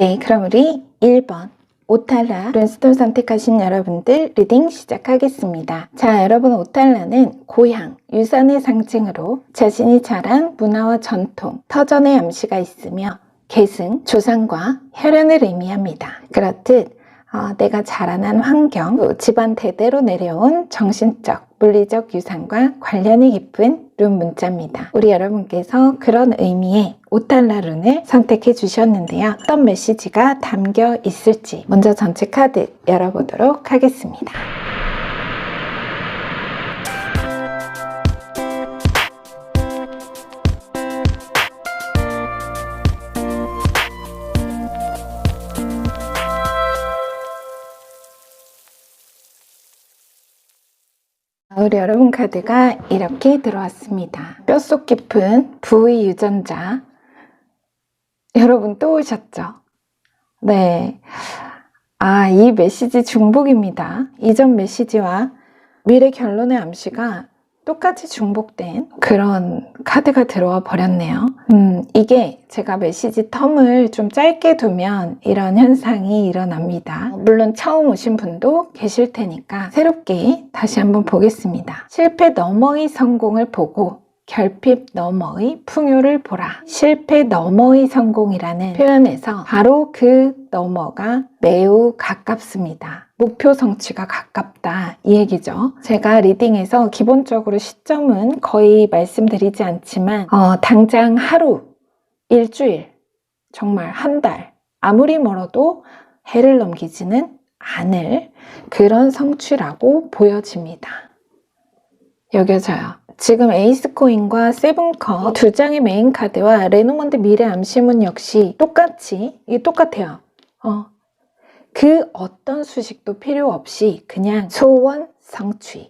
네, 그럼 우리 1번 오탈라 룬스톤 선택하신 여러분들 리딩 시작하겠습니다. 자, 여러분 오탈라는 고향, 유산의 상징으로 자신이 자란 문화와 전통, 터전의 암시가 있으며 계승, 조상과 혈연을 의미합니다. 그렇듯 어, 내가 자라난 환경, 또 집안 대대로 내려온 정신적, 물리적 유산과 관련이 깊은 룬 문자입니다. 우리 여러분께서 그런 의미의 오탈라 룬을 선택해 주셨는데요. 어떤 메시지가 담겨 있을지 먼저 전체 카드 열어보도록 하겠습니다. 여러분 카드가 이렇게 들어왔습니다. 뼛속 깊은 부의 유전자. 여러분 또 오셨죠? 네. 아, 이 메시지 중복입니다. 이전 메시지와 미래 결론의 암시가 똑같이 중복된 그런 카드가 들어와 버렸네요. 음, 이게 제가 메시지 텀을 좀 짧게 두면 이런 현상이 일어납니다. 물론 처음 오신 분도 계실 테니까 새롭게 다시 한번 보겠습니다. 실패 너머의 성공을 보고 결핍 너머의 풍요를 보라. 실패 너머의 성공이라는 표현에서 바로 그 너머가 매우 가깝습니다. 목표 성취가 가깝다 이 얘기죠. 제가 리딩에서 기본적으로 시점은 거의 말씀드리지 않지만 어, 당장 하루, 일주일, 정말 한 달, 아무리 멀어도 해를 넘기지는 않을 그런 성취라고 보여집니다. 여겨져요. 지금 에이스 코인과 세븐컵 두 장의 메인 카드와 레노먼드 미래 암시문 역시 똑같이 이게 똑같아요. 어, 그 어떤 수식도 필요 없이 그냥 소원 성취,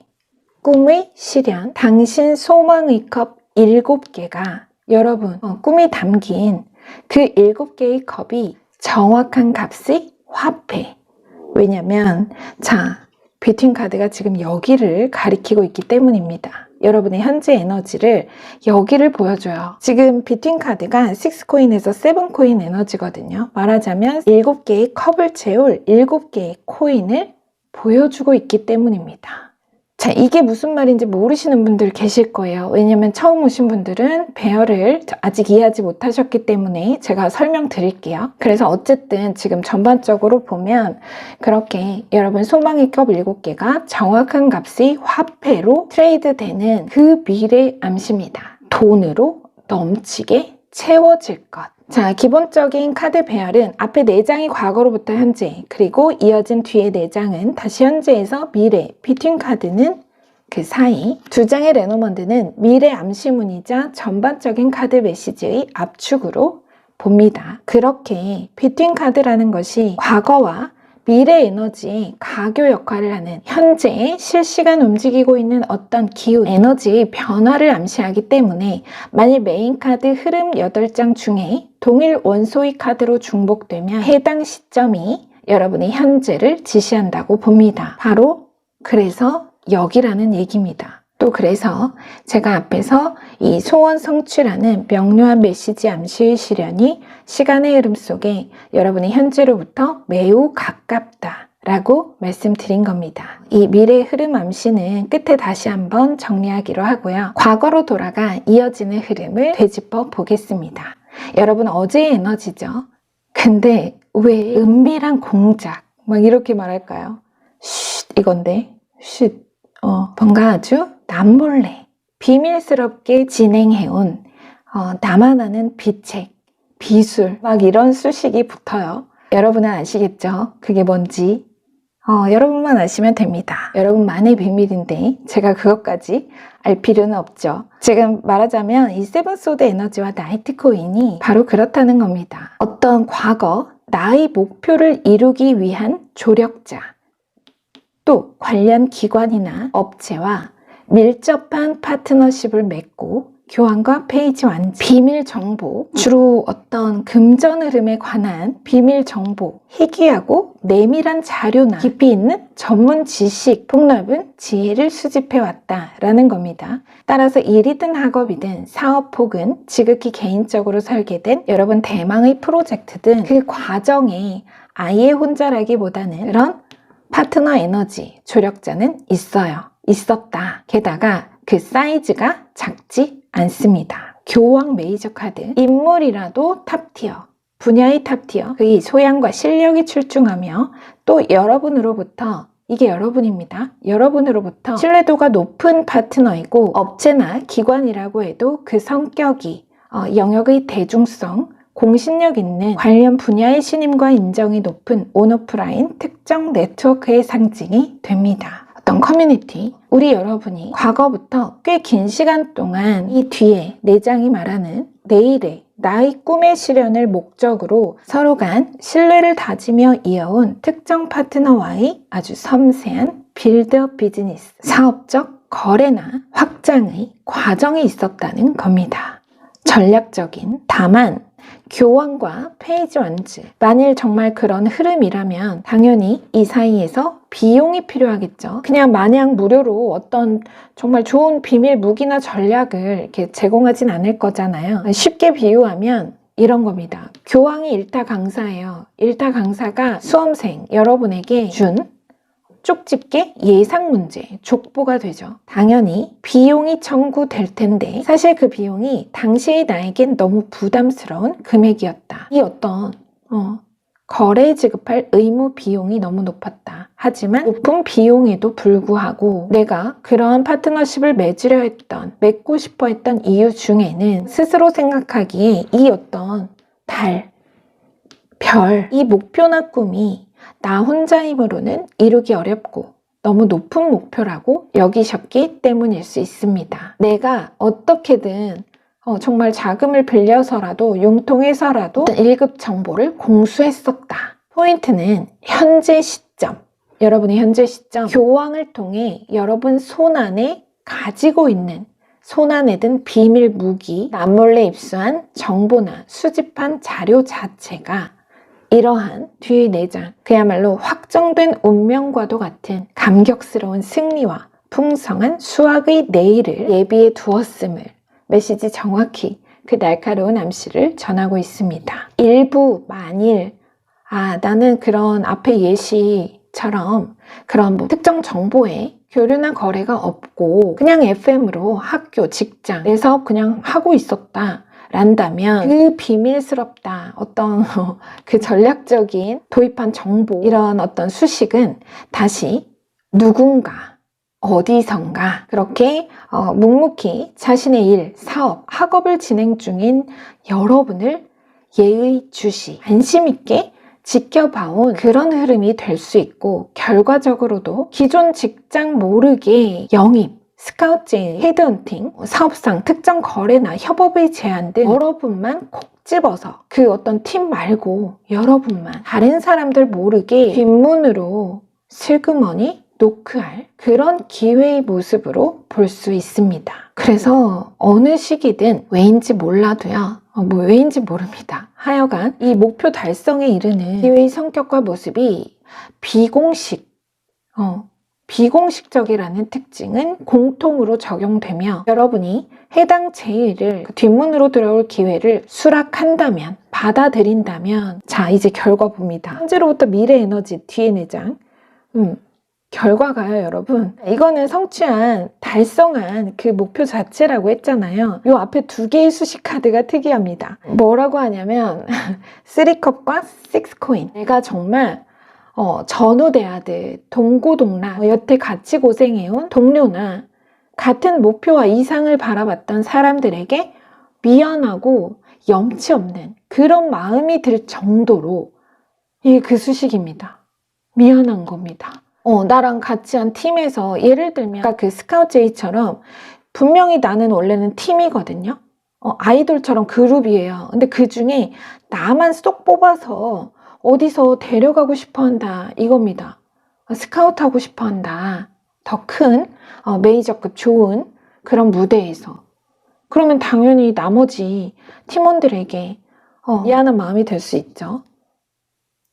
꿈의 실현, 당신 소망의 컵 일곱 개가 여러분 어, 꿈이 담긴 그 일곱 개의 컵이 정확한 값의 화폐. 왜냐면 자 비트윈 카드가 지금 여기를 가리키고 있기 때문입니다. 여러분의 현재 에너지를 여기를 보여줘요. 지금 비트윈 카드가 6코인에서 7코인 에너지거든요. 말하자면 7개의 컵을 채울 7개의 코인을 보여주고 있기 때문입니다. 자, 이게 무슨 말인지 모르시는 분들 계실 거예요. 왜냐면 처음 오신 분들은 배열을 아직 이해하지 못하셨기 때문에 제가 설명드릴게요. 그래서 어쨌든 지금 전반적으로 보면 그렇게 여러분 소망의 컵 7개가 정확한 값의 화폐로 트레이드 되는 그 미래 암시입니다. 돈으로 넘치게 채워질 것. 자, 기본적인 카드 배열은 앞에 4장이 과거로부터 현재, 그리고 이어진 뒤에 4장은 다시 현재에서 미래, 비트윈 카드는 그 사이, 두 장의 레노먼드는 미래 암시문이자 전반적인 카드 메시지의 압축으로 봅니다. 그렇게 비트윈 카드라는 것이 과거와 미래 에너지의 가교 역할을 하는 현재 실시간 움직이고 있는 어떤 기운, 에너지의 변화를 암시하기 때문에 만일 메인 카드 흐름 8장 중에 동일 원소의 카드로 중복되면 해당 시점이 여러분의 현재를 지시한다고 봅니다. 바로 그래서 여기라는 얘기입니다. 또 그래서 제가 앞에서 이 소원 성취라는 명료한 메시지 암시의 실현이 시간의 흐름 속에 여러분의 현재로부터 매우 가깝다. 라고 말씀드린 겁니다. 이 미래 흐름 암시는 끝에 다시 한번 정리하기로 하고요. 과거로 돌아가 이어지는 흐름을 되짚어 보겠습니다. 여러분 어제의 에너지죠? 근데 왜 은밀한 공작 막 이렇게 말할까요? 쉿 이건데 쉿 어, 뭔가 아주 남몰래 비밀스럽게 진행해온 어, 나만 아는 비책, 비술 막 이런 수식이 붙어요. 여러분은 아시겠죠? 그게 뭔지 어, 여러분만 아시면 됩니다. 여러분만의 비밀인데 제가 그것까지 알 필요는 없죠. 지금 말하자면 이 세븐소드 에너지와 나이트 코인이 바로 그렇다는 겁니다. 어떤 과거 나의 목표를 이루기 위한 조력자 또 관련 기관이나 업체와 밀접한 파트너십을 맺고 교환과 페이지 완지, 비밀 정보, 주로 어떤 금전 흐름에 관한 비밀 정보, 희귀하고 내밀한 자료나 깊이 있는 전문 지식, 폭넓은 지혜를 수집해 왔다라는 겁니다. 따라서 일이든 학업이든 사업 혹은 지극히 개인적으로 설계된 여러분 대망의 프로젝트든 그 과정에 아예 혼자라기보다는 그런 파트너 에너지, 조력자는 있어요. 있었다. 게다가 그 사이즈가 작지 않습니다. 교황 메이저 카드, 인물이라도 탑티어, 분야의 탑티어, 그의 소양과 실력이 출중하며 또 여러분으로부터 이게 여러분입니다. 여러분으로부터 신뢰도가 높은 파트너이고 업체나 기관이라고 해도 그 성격이 어, 영역의 대중성, 공신력 있는 관련 분야의 신임과 인정이 높은 온오프라인 특정 네트워크의 상징이 됩니다. 어떤 커뮤니티, 우리 여러분이 과거부터 꽤 긴 시간 동안 이 뒤에 내장이 말하는 내일의 나의 꿈의 실현을 목적으로 서로 간 신뢰를 다지며 이어온 특정 파트너와의 아주 섬세한 빌드업 비즈니스, 사업적 거래나 확장의 과정이 있었다는 겁니다. 전략적인 다만 교환과 페이지 완즈. 만일 정말 그런 흐름이라면 당연히 이 사이에서 비용이 필요하겠죠. 그냥 마냥 무료로 어떤 정말 좋은 비밀 무기나 전략을 이렇게 제공하진 않을 거잖아요. 쉽게 비유하면 이런 겁니다. 교황이 일타 강사예요. 일타 강사가 수험생 여러분에게 준 쪽집게 예상 문제, 족보가 되죠. 당연히 비용이 청구될 텐데 사실 그 비용이 당시의 나에겐 너무 부담스러운 금액이었다. 이 어떤 어, 거래에 지급할 의무 비용이 너무 높았다. 하지만 높은 비용에도 불구하고 내가 그러한 파트너십을 맺으려 했던, 맺고 싶어 했던 이유 중에는 스스로 생각하기에 이 어떤 달, 별, 이 목표나 꿈이 나 혼자 힘으로는 이루기 어렵고 너무 높은 목표라고 여기셨기 때문일 수 있습니다. 내가 어떻게든 어, 정말 자금을 빌려서라도 융통해서라도 1급 정보를 공수했었다. 포인트는 현재 시점. 여러분의 현재 시점. 교황을 통해 여러분 손안에 가지고 있는 손안에 든 비밀 무기, 남몰래 입수한 정보나 수집한 자료 자체가 이러한 뒤의 내장, 그야말로 확정된 운명과도 같은 감격스러운 승리와 풍성한 수학의 내일을 예비해 두었음을 메시지 정확히 그 날카로운 암시를 전하고 있습니다. 일부, 만일, 아, 나는 그런 앞에 예시처럼 그런 뭐 특정 정보에 교류나 거래가 없고 그냥 FM으로 학교, 직장, 내 사업 그냥 하고 있었다. 란다면 그 비밀스럽다. 어떤 그 전략적인 도입한 정보 이런 어떤 수식은 다시 누군가 어디선가 그렇게 어, 묵묵히 자신의 일, 사업, 학업을 진행 중인 여러분을 예의 주시 안심 있게 지켜봐온 그런 흐름이 될 수 있고 결과적으로도 기존 직장 모르게 영입 스카우트 제인, 헤드헌팅, 사업상 특정 거래나 협업의 제안 등 여러분만 콕 집어서 그 어떤 팀 말고 여러분만 다른 사람들 모르게 뒷문으로 슬그머니 노크할 그런 기회의 모습으로 볼 수 있습니다. 그래서 어느 시기든 왜인지 몰라도요. 어, 뭐 왜인지 모릅니다. 하여간 이 목표 달성에 이르는 기회의 성격과 모습이 비공식, 어, 비공식적이라는 특징은 공통으로 적용되며 여러분이 해당 제의를 그 뒷문으로 들어올 기회를 수락한다면 받아들인다면 자 이제 결과 봅니다. 현재로부터 미래 에너지 뒤에 내장. 음, 결과가요 여러분? 이거는 성취한 달성한 그 목표 자체라고 했잖아요. 요 앞에 두 개의 수식 카드가 특이합니다. 뭐라고 하냐면 3컵과 6코인. 내가 정말 어, 전우대하듯 동고동락 어, 여태 같이 고생해온 동료나 같은 목표와 이상을 바라봤던 사람들에게 미안하고 염치 없는 그런 마음이 들 정도로 이게 그 수식입니다. 미안한 겁니다. 어, 나랑 같이 한 팀에서 예를 들면 그 스카우트 제이처럼 분명히 나는 원래는 팀이거든요. 어, 아이돌처럼 그룹이에요. 근데 그 중에 나만 쏙 뽑아서 어디서 데려가고 싶어 한다 이겁니다. 스카우트 하고 싶어 한다. 더큰 어, 메이저급 좋은 그런 무대에서 그러면 당연히 나머지 팀원들에게 어, 미안한 마음이 될 수 있죠.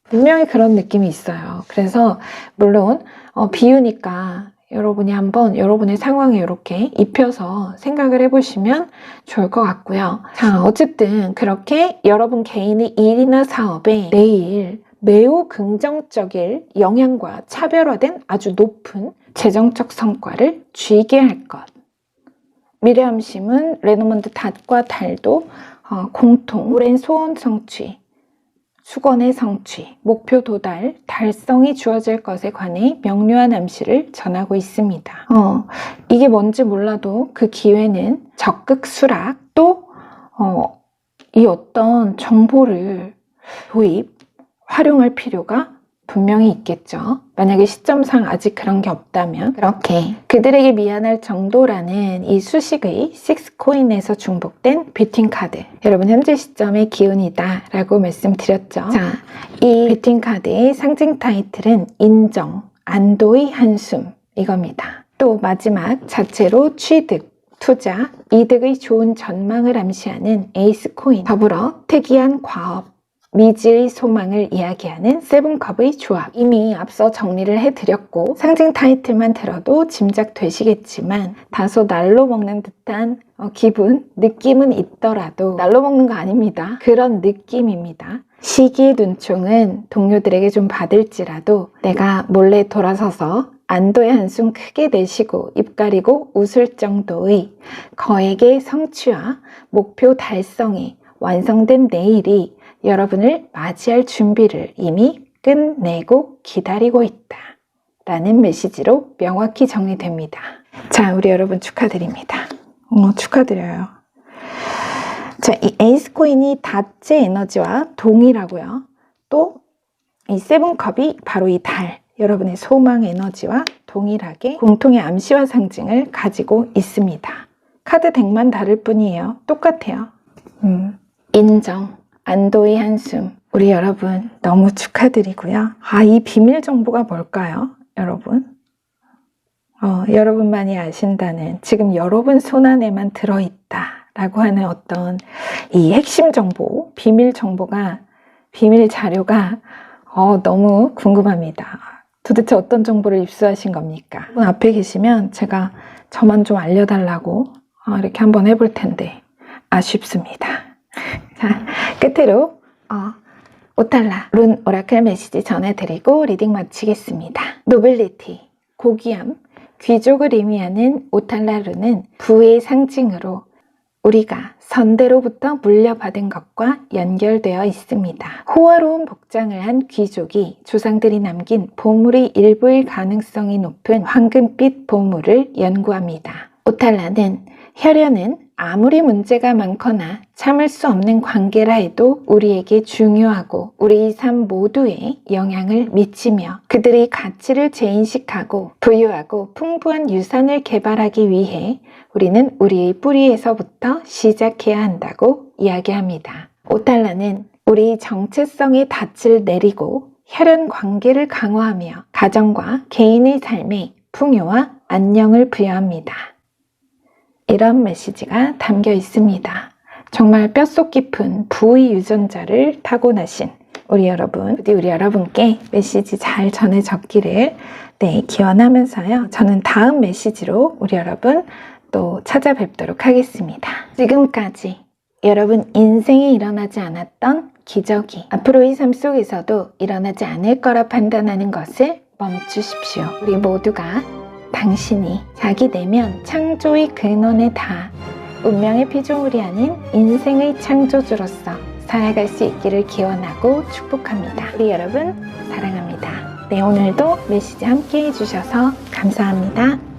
분명히 그런 느낌이 있어요. 그래서 물론 어, 비유니까 여러분이 한번 여러분의 상황에 이렇게 입혀서 생각을 해보시면 좋을 것 같고요. 자, 어쨌든 그렇게 여러분 개인의 일이나 사업에 내일 매우 긍정적일 영향과 차별화된 아주 높은 재정적 성과를 쥐게 할 것. 미래함심은 레노먼드 닷과 달도 어, 공통 오랜 소원 성취, 수건의 성취, 목표 도달, 달성이 주어질 것에 관해 명료한 암시를 전하고 있습니다. 어, 이게 뭔지 몰라도 그 기회는 적극 수락 또 어, 이 어떤 정보를 도입, 활용할 필요가 분명히 있겠죠. 만약에 시점상 아직 그런 게 없다면 그렇게 그들에게 미안할 정도라는 이 수식의 6코인에서 중복된 뷰팅 카드 여러분 현재 시점의 기운이다 라고 말씀드렸죠. 자, 이 뷰팅 카드의 상징 타이틀은 인정, 안도의 한숨 이겁니다. 또 마지막 자체로 취득, 투자, 이득의 좋은 전망을 암시하는 에이스 코인 더불어 특이한 과업, 미지의 소망을 이야기하는 세븐컵의 조합. 이미 앞서 정리를 해드렸고, 상징 타이틀만 들어도 짐작되시겠지만, 다소 날로 먹는 듯한 어, 기분, 느낌은 있더라도, 날로 먹는 거 아닙니다. 그런 느낌입니다. 시기의 눈총은 동료들에게 좀 받을지라도, 내가 몰래 돌아서서 안도의 한숨 크게 내쉬고 입 가리고 웃을 정도의 거액의 성취와 목표 달성이 완성된 내일이 여러분을 맞이할 준비를 이미 끝내고 기다리고 있다. 라는 메시지로 명확히 정리됩니다. 자, 우리 여러분 축하드립니다. 어, 축하드려요. 자, 이 에이스 코인이 다체 에너지와 동일하고요. 또 이 세븐컵이 바로 이 달, 여러분의 소망 에너지와 동일하게 공통의 암시와 상징을 가지고 있습니다. 카드 덱만 다를 뿐이에요. 똑같아요. 음, 인정, 안도의 한숨. 우리 여러분 너무 축하드리고요. 아, 이 비밀 정보가 뭘까요? 여러분? 어, 여러분만이 아신다는 지금 여러분 손안에만 들어있다 라고 하는 어떤 이 핵심 정보, 비밀 정보가, 비밀 자료가 어, 너무 궁금합니다. 도대체 어떤 정보를 입수하신 겁니까? 분 앞에 계시면 제가 저만 좀 알려달라고 어, 이렇게 한번 해볼 텐데 아쉽습니다. 자, 끝으로 어, 오탈라 룬 오라클 메시지 전해드리고 리딩 마치겠습니다. 노빌리티, 고귀함, 귀족을 의미하는 오탈라 룬은 부의 상징으로 우리가 선대로부터 물려받은 것과 연결되어 있습니다. 호화로운 복장을 한 귀족이 조상들이 남긴 보물의 일부일 가능성이 높은 황금빛 보물을 연구합니다. 오탈라는 혈연은 아무리 문제가 많거나 참을 수 없는 관계라 해도 우리에게 중요하고 우리 삶 모두에 영향을 미치며 그들의 가치를 재인식하고 부유하고 풍부한 유산을 개발하기 위해 우리는 우리의 뿌리에서부터 시작해야 한다고 이야기합니다. 오탈라는 우리 정체성의 닻을 내리고 혈연 관계를 강화하며 가정과 개인의 삶에 풍요와 안녕을 부여합니다. 이런 메시지가 담겨 있습니다. 정말 뼛속 깊은 부의 유전자를 타고나신 우리 여러분, 부디 우리 여러분께 메시지 잘 전해졌기를 네, 기원하면서요. 저는 다음 메시지로 우리 여러분 또 찾아뵙도록 하겠습니다. 지금까지 여러분 인생에 일어나지 않았던 기적이 앞으로의 삶 속에서도 일어나지 않을 거라 판단하는 것을 멈추십시오. 우리 모두가 당신이 자기 내면 창조의 근원에 다 운명의 피조물이 아닌 인생의 창조주로서 살아갈 수 있기를 기원하고 축복합니다. 우리 여러분 사랑합니다. 네, 오늘도 메시지 함께 해주셔서 감사합니다.